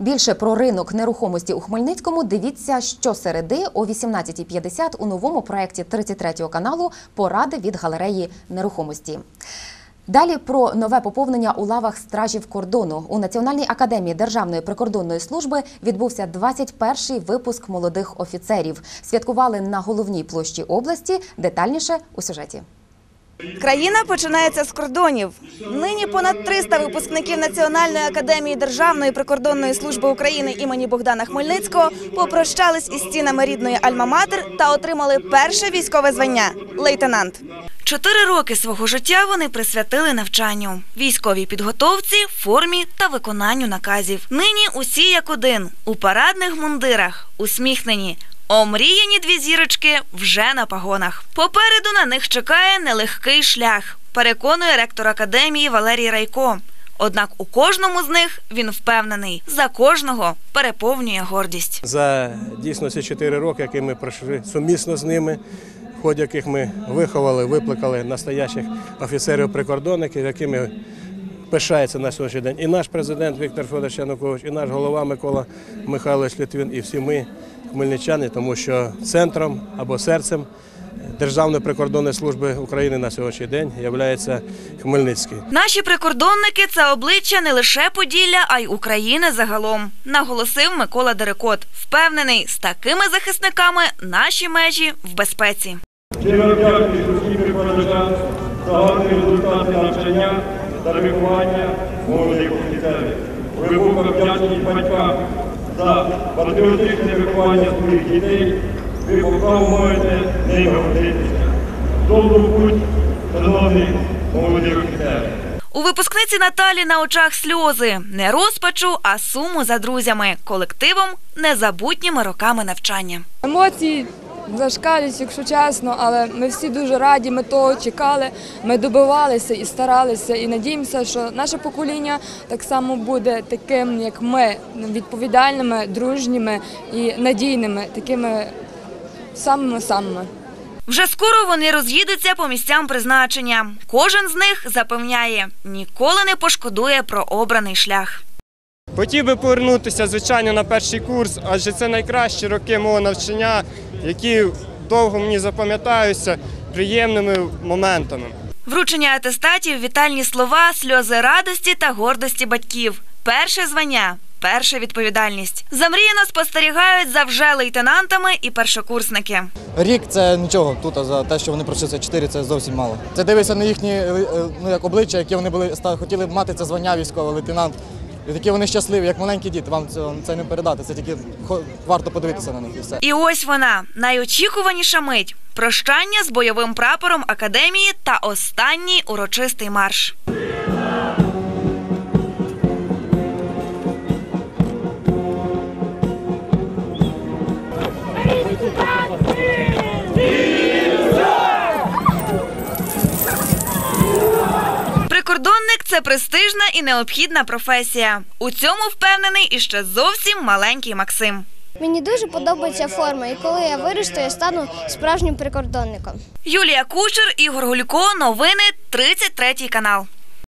Більше про ринок нерухомості у Хмельницькому дивіться щосереди о 18.50 у новому проєкті 33 каналу Поради від галереї нерухомості. Далі про нове поповнення у лавах стражів кордону у Національній академії Державної прикордонної служби відбувся 21-й випуск молодих офіцерів. Святкували на головній площі області. Детальніше у сюжеті. Країна починається з кордонів. Нині понад 300 випускників Національної академії Державної прикордонної служби України імені Богдана Хмельницького попрощались із стінами рідної Альма-Матер та отримали перше військове звання лейтенант. Чотири роки свого життя вони присвятили навчанню, військовій підготовці, формі та виконанню наказів. Нині усі як один у парадних мундирах, усміхнені. Омріяні дві зірочки вже на пагонах. Попереду на них чекає нелегкий шлях, переконує ректор академії Валерій Райко. Однак у кожному з них він впевнений, за кожного переповнює гордість. За дійсно ці чотири роки, які ми пройшли сумісно з ними, в ході яких ми виховали, випликали настоящих офіцерів-прикордонників, якими пишається на сьогоднішній день і наш президент Віктор Федорович Янукович, і наш голова Микола Михайлович Литвин, і всі ми, хмельничани, тому що центром або серцем Державної прикордонної служби України на сьогоднішній день є Хмельницький. Наші прикордонники це обличчя не лише Поділля, а й України загалом, наголосив Микола Дерекот. Впевнений, з такими захисниками наші межі в безпеці. Щиро дякую сільським прикордонам за гарні результати навчання та виховання молодих офіцерів. Глибоко вдячні батькам за патріотичне виховання своїх дітей. Ви по праву маєте ними гордитися. Добру путь, шановні молоді офіцери. У випускниці Наталі на очах сльози не розпачу, а суму за друзями, колективом, незабутніми роками навчання. Емоції зашкалюють, якщо чесно, але ми всі дуже раді, ми того чекали, ми добивалися і старалися, і надіємося, що наше покоління так само буде таким, як ми, відповідальними, дружніми і надійними, такими самими-самими. Вже скоро вони роз'їдуться по місцям призначення. Кожен з них запевняє, ніколи не пошкодує про обраний шлях. Хотів би повернутися, звичайно, на перший курс, адже це найкращі роки мого навчання, які довго мені запам'ятаються приємними моментами. Вручення атестатів, вітальні слова, сльози радості та гордості батьків. Перше звання. Перша відповідальність. Замріяно спостерігають за вже лейтенантами і першокурсники. Рік це нічого тут, за те, що вони пройшли це 4, це зовсім мало. Це дивишся на їхні е, е, ну, як обличчя, які вони були ста- хотіли б мати це звання військовий лейтенант. І такі вони щасливі, як маленькі діти. Вам це, це не передати. Це тільки варто подивитися на них і все. І ось вона найочікуваніша мить прощання з бойовим прапором академії та останній урочистий марш. Це престижна і необхідна професія. У цьому впевнений і ще зовсім маленький Максим. Мені дуже подобається форма, і коли я виросту, я стану справжнім прикордонником. Юлія Кучер, Ігор Гулько. Новини 33 канал.